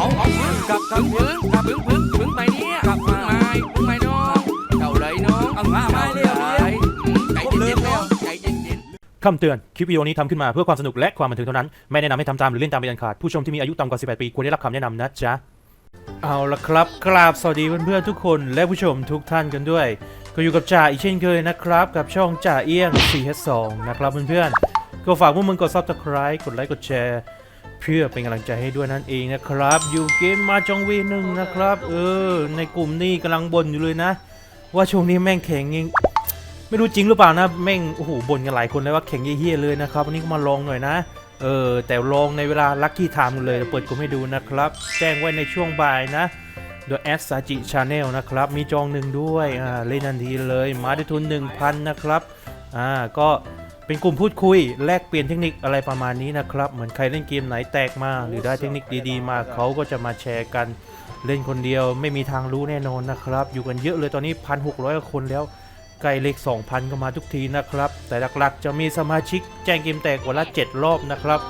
เอาเอาพึ่งกลับกลับพึ่งกลับพึ่งพึ่งพึ่งไปเนี่ยกลับพึ่งไม้พึ่งไม้น้องเจ้าเลยน้องเอามาไม้เร็วเลยใจเย็นๆแล้วใจเย็นๆคำเตือน คลิปวิดีโอนี้ทำขึ้นมาเพื่อความสนุกและความบันเทิงเท่านั้น ไม่แนะนำให้ทำตามหรือเล่นตามเป็นอันขาด ผู้ชมที่มีอายุต่ำกว่า 18 ปีควรได้รับคำแนะนำนะจ๊ะ เอาละครับ กราบสวัสดีเพื่อนๆทุกคนและผู้ชมทุกท่านกันด้วย ก็อยู่กับจ่าอีกเช่นเคยนะครับ กับช่องจ่าเอี้ยง 4H2 นะครับเพื่อนๆ ก็ฝากพวกมึงกด subscribe กดไลค์ กดแชร์ เพื่อเป็นกำลังใจให้ด้วยนั่นเองนะครับอยู่เกมมาจองวีหนึ่งนะครับ เออ ในกลุ่มนี้กำลังบ่นอยู่เลยนะ ว่าช่วงนี้แม่งแข็งยิงไม่รู้จริงหรือเปล่านะแม่งโอ้โหบ่นกันหลายคนเลยว่าแข็งเยี่ยเลยนะครับวันนี้ก็มาลองหน่อยนะเออแต่ลองในเวลาลัคกี้ไทม์เลยเปิดกลุ่มให้ดูนะครับแจ้งไว้ในช่วงบ่ายนะ The S s a j i Channel นะครับ มีจองหนึ่งด้วยอ่าเล่นทันทีเลยมาด้วยทุน 1,000 นะครับอ่าก็ เป็นกลุ่มพูดคุยแลกเปลี่ยนเทคนิคอะไรประมาณนี้นะครับ เหมือนใครเล่นเกมไหนแตกมา หรือได้เทคนิคดีๆ มาเขาก็จะมาแชร์กันเล่นคนเดียวไม่มีทางรู้แน่นอนนะครับ อยู่กันเยอะเลยตอนนี้ 1,600กว่าคนแล้วใกล้เลข 2,000 ก็มาทุกทีนะครับ แต่หลักๆ จะมีสมาชิกแจ้งเกมแตกวันละ 7 รอบนะครับ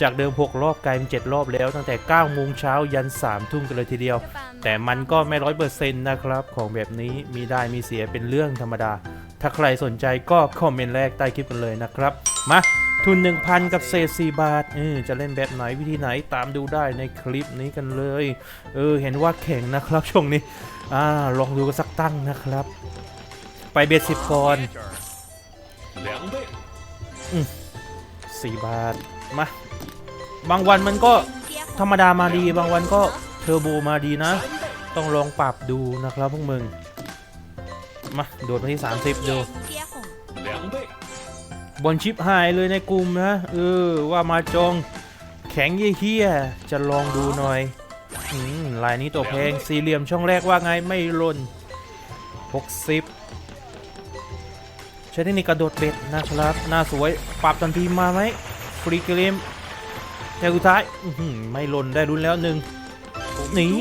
จากเดิม 6 รอบกลายเป็น 7 รอบแล้วตั้งแต่ 9 โมงเช้ายัน 3 ทุ่มกันเลยทีเดียว แต่มันก็ไม่ร้อยเปอร์เซ็นต์นะครับ ของแบบนี้มีได้มีเสียเป็นเรื่องธรรมดา ถ้าใครสนใจก็คอมเมนต์แรกใต้คลิปกันเลยนะครับ มาทุน 1,000 กับเศษ4บาทเออจะเล่นแบบไหนวิธีไหนตามดูได้ในคลิปนี้กันเลย เออ เห็นว่าแข่งนะครับช่วงนี้ อ่า ลองดูกันสักตั้งนะครับ ไปเบ็ดสิบก่อน，สี่บาท มา บางวันมันก็ธรรมดามาดี บางวันก็เทอร์โบมาดีนะ ต้องลองปรับดูนะครับพวกมึง มาโดดไปที่ 30 ดูบอลชิปหายเลยในกลุ่มนะ เออ ว่ามาจง แข็งเยี่ยจะลองดูหน่อยอืมลายนี้ตัวแพงสี่เหลี่ยมช่องแรกว่าไงไม่ล่น60 ใช้เทคนิคกระโดดเบ็ดนะครับ หน้าสวย ปรับทันทีมาไหมฟรีเกลมแต่สุดท้ายไม่ล่นได้รุนแล้วหนึ่งนี่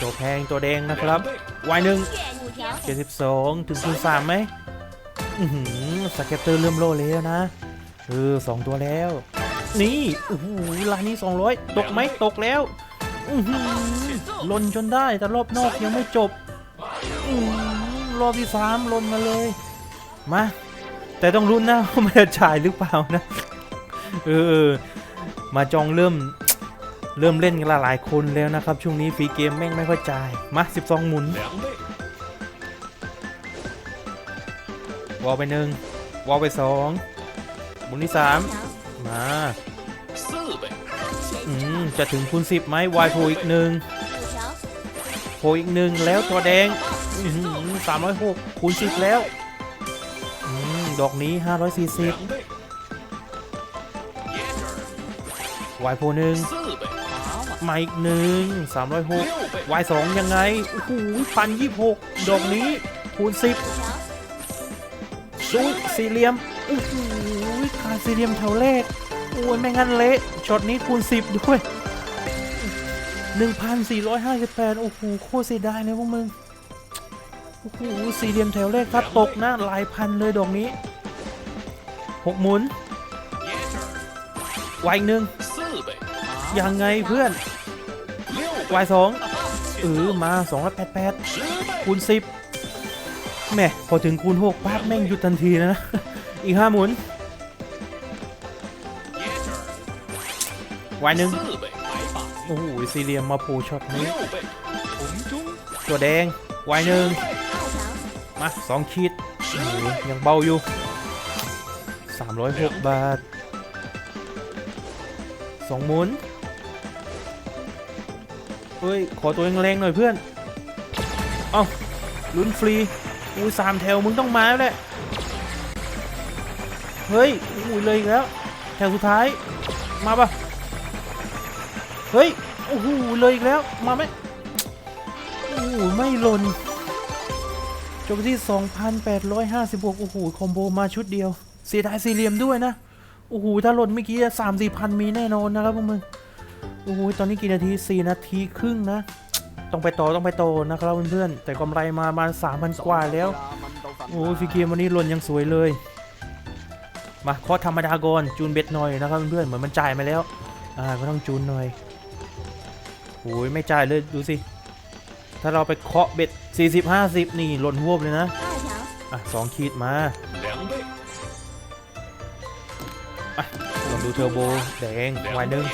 ตัวแพงตัวแดงนะครับวายหนึ่ง 72 ถึงคูณ3ไหมอือหือสเก็ตเตอร์เริ่มโลแล้วนะเออสองตัวแล้ว นี่โอ้โหลายนี้ 200 ตกไหมตกแล้วอือหือลนจนได้แต่รอบนอกยังไม่จบอือหือรอบที่3ลนมาเลยมาแต่ต้องรุ้นนะว่ามันจะจ่ายหรือเปล่านะเออมาจองเริ่มเริ่มเล่นกันหลายคนแล้วนะครับ ช่วงนี้ฟรีเกมแม่งไม่ค่อยจ่าย มา 12 หมุน วอลไปหนึ่งวอลไปสองบุญที่สามมาอืมจะถึงคูณสิบไหมวายโผลอีกหนึ่งโผลอีกหนึ่งแล้วตัวแดงสามร้อยหกคูณสิบแล้วอดอกนี้ห้าร้อยสี่สิบวายโผลหนึ่งมาอีกหนึ่งสามร้อยหกวายสองยังไงโอ้โหพันยี่หกดอกนี้คูณสิบ ซุยสี่เหลี่ยมอู้หูการสี่เหลี่ยมแถวเลขโอ้ยไม่งั้นเละช็อตนี้คูณสิบด้วย 1,458 โอ้โห โคตรเสียดายเลยพวกมึง โอ้โห สี่เหลี่ยมแถวเลขครับ ตกหน้าหลายพันเลยดอกนี้ หกหมุนวายหนึ่งยังไงเพื่อนวายสองเออมา 288คูณ10 แม่พอถึงคูณหกปั๊บแม่งหยุดทันทีนะนะ อีกห้าหมุนวายหนึ่งโอ้โหซีเรียมมาผูช็อตนี้ ตัวแดงวายหนึ่งมาสองขีดยังเบาอยู่ 306 บาทสองหมุนเฮ้ย ขอตัวแรงๆหน่อยเพื่อน เอ้าลุ้นฟรี อุ้ยสามแถวมึงต้องมาแล้วแหละเฮ้ยอุ้ยเลยอีกแล้ว แถวสุดท้าย มาปะเฮ้ยโอ้โหเลยอีกแล้ว มาไหมโอ้โหไม่หล่นจบที่ 2,856 โอ้โห คอมโบมาชุดเดียว เสียดายสี่เหลี่ยมด้วยนะ โอ้โห ถ้าหล่นเมื่อกี้สามสี่พันมีแน่นอนนะครับพวกมึง โอ้โห ตอนนี้กี่นาที 4 นาทีครึ่งนะ ต้องไปโตต้องไปโตนะครับเพื่อนๆแต่กำไรมาประมาสามพันกว่าแล้วโอ้ฟิกเกมวันนี้ล่นยังสวยเลย มาขอธรรมดากรจูนเบ็ดหน่อยนะครับเพื่อนๆเหมือนมันจ่ายมาแล้วอ่าก็ต้องจูนหน่อยโอ้ยไม่จ่ายเลยดูสิถ้าเราไปเคาะเบ็ด 40 50 นี่หล่นหัวบเลยนะ อะสองขีดมาลองดูเทอร์โบ แดงวายหนึ่ง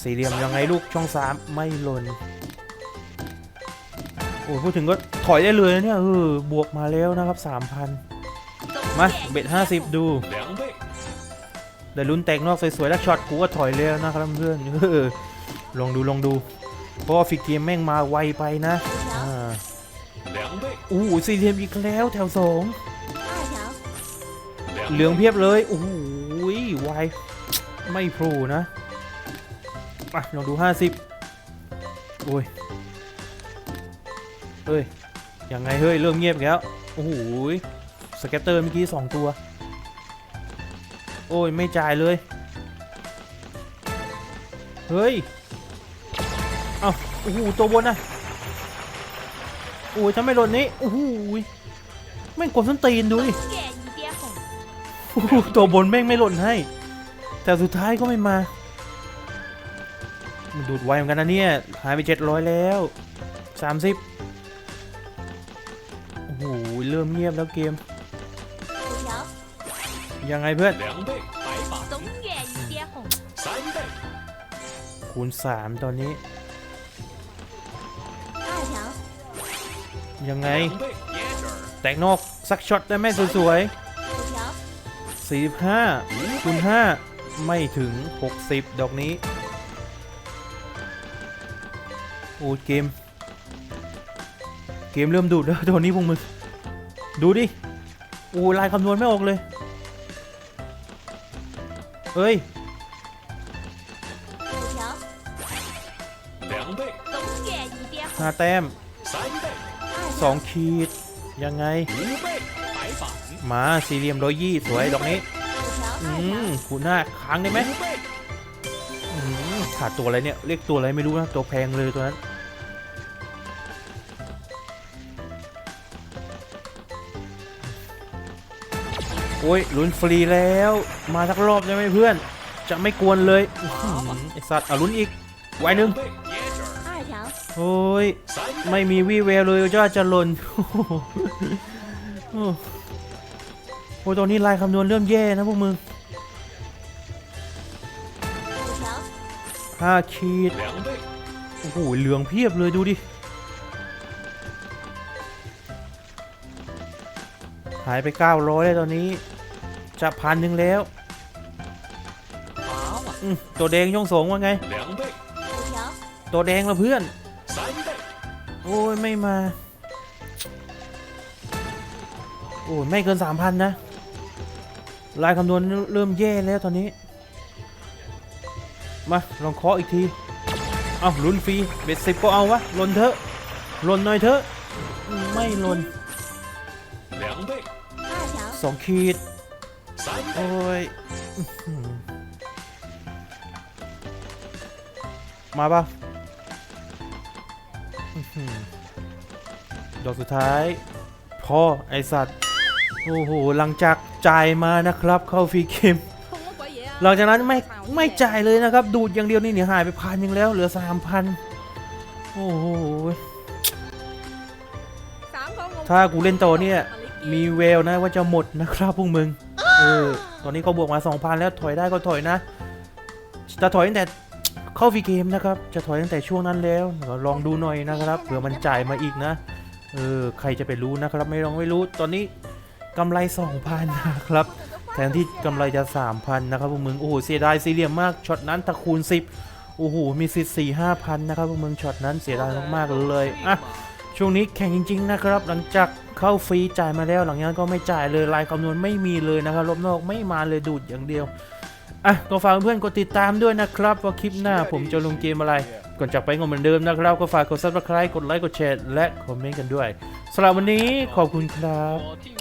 สี่เหลี่ยมยังไงลูกช่องสามไม่หล่น โอ้พูดถึงก็ถอยได้เลยเนี่ยเออบวกมาแล้วนะครับ 3,000 มาเบ็ด50 ดู ได้ลุ้นแตกนอกสวยๆแล้วช็อตกูก็ถอยแล้วนะครับเพื่อนออลองดูลองดูเพราะฟิกเกมแม่งมาไวไปนะอู้ซีเทียมอีกแล้วแถวสองเหลืองเพียบเลยโอ้ยหไวไม่โผล่นะมาลองดู 50โอ้ย เฮ้ย ยังไง เฮ้ย เริ่มเงียบแล้ว โอ้โหสเก็ตเตอร์เมื่อกี้สองตัว โอ้ย ไม่จ่ายเลย เฮ้ย เอาโอ้โห ตัวบนนะโอ้ยถ้าไม่หล่นนี้ โอ้โหแม่งกดส้นตีนดูดิตัวบนแม่งไม่หล่นให้ แต่สุดท้ายก็ไม่มาดูดไวเหมือนกันนะเนี่ย หายไปเจ็ดร้อยแล้วสามสิบ อ้โห เริ่มเงียบแล้วเกม 五条， ยังไงเพื่อน 两倍，白把东野一边红，三倍， คูณ 3 ตอนนี้ 二条， ยังไง 两倍，接着 แตกนอก สักช็อตได้ไหมสวย 五条， ๆ 45คูณ 5 ไม่ถึง 60 ดอกนี้ โอ้ยเกม เกมเริ่มดูดแล้ว ตอนนี้พวกมึง ดูดิ โอ้ยลายคำนวณไม่ออกเลย เฮ้ย 五条，两倍，东野一边红， ห้าแต้ม 三倍，二 สอ 条， งขีด ยังไง 五倍，白板， มาสี่เหลี่ยมร้อยยี่สวยดอกนี้ 五条， อื 二 ม 条， คูณห้าค้างได้ไหม 五倍， อืมขาดตัวอะไรเนี่ย เรียกตัวอะไรไม่รู้นะ ตัวแพงเลยตัวนั้น โอ้ยลุ้นฟรีแล้ว มาสักรอบจะไหมเพื่อน จะไม่กวนเลยไอสัตว์อะลุ้นอีกไว้หนึ่งโอ้ยไม่มีวี่แววเลยยอดจะหล่นโอ้ยตอนนี้ลายคำนวณเริ่มแย่นะพวกมึงห้าขีดโอ้โหเหลืองเพียบเลยดูดิ หายไป 900แล้วตอนนี้ จะพันหนึ่งแล้วตัวแดงย่องสงว่าไง ตัวแดงละเพื่อน โอ้ยไม่มา โอ้ยไม่เกิน 3,000 นะ ลายคำนวณเริ่มแย่แล้วตอนนี้ มา ลองเคาะอีกที เอาลุ้นฟรี เบ็ดสิบก็เอาวะลนเถอะลนหน่อยเถอะ ไม่ลน สองขีด三倍，โอ้ยอื้อหือมาปะอื้อหือดอกสุดท้ายพอไอสัตว์ โอ้โห หลังจากจ่ายมานะครับ เข้าฟรีเกมหลังจากนั้นไม่ไม่จ่ายเลยนะครับ ดูดอย่างเดียวนี่เนี่ยหายไปพันหนึ่งแล้ว เหลือสามพันโอ้โหถ้ากูเล่นต่อเนี่ย มีแววนะว่าจะหมดนะครับพวกมึง เออ ตอนนี้เขาบวกมา 2,000 แล้วถอยได้ก็ถอยนะ จะถอยตั้งแต่เข้าฟรีเกมนะครับ จะถอยตั้งแต่ช่วงนั้นแล้วเดี๋ยวลองดูหน่อยนะครับ เผื่อมันจ่ายมาอีกนะ เออ ใครจะไปรู้นะครับ ไม่ลองไม่รู้ ตอนนี้กำไร 2,000 นะครับ แทนที่กำไรจะ 3,000 นะครับพวกมึง โอ้โห เสียดายซีเรียมมาก ช็อตนั้นถ้าคูณ 10 โอ้โห มีสิทธิ์4 5 0 0นะครับพวกมึง ช็อตนั้นเสียดายมากๆเลย อะ ช่วงนี้แข่งจริง ๆ นะครับ หลังจาก เข้าฟรีจ่ายมาแล้วหลังจากนั้นก็ไม่จ่ายเลยลายคำนวณไม่มีเลยนะครับรอบนอกไม่มาเลยดูดอย่างเดียวอะก็ฝากเพื่อนกดติดตามด้วยนะครับ ว่าคลิปหน้าผมจะลงเกมอะไร ก่อนจากไปก็เหมือนเดิมนะครับ ก็ฝากกด subscribe กดไลค์กดแชร์และคอมเมนต์กันด้วยสำหรับวันนี้ขอบคุณครับ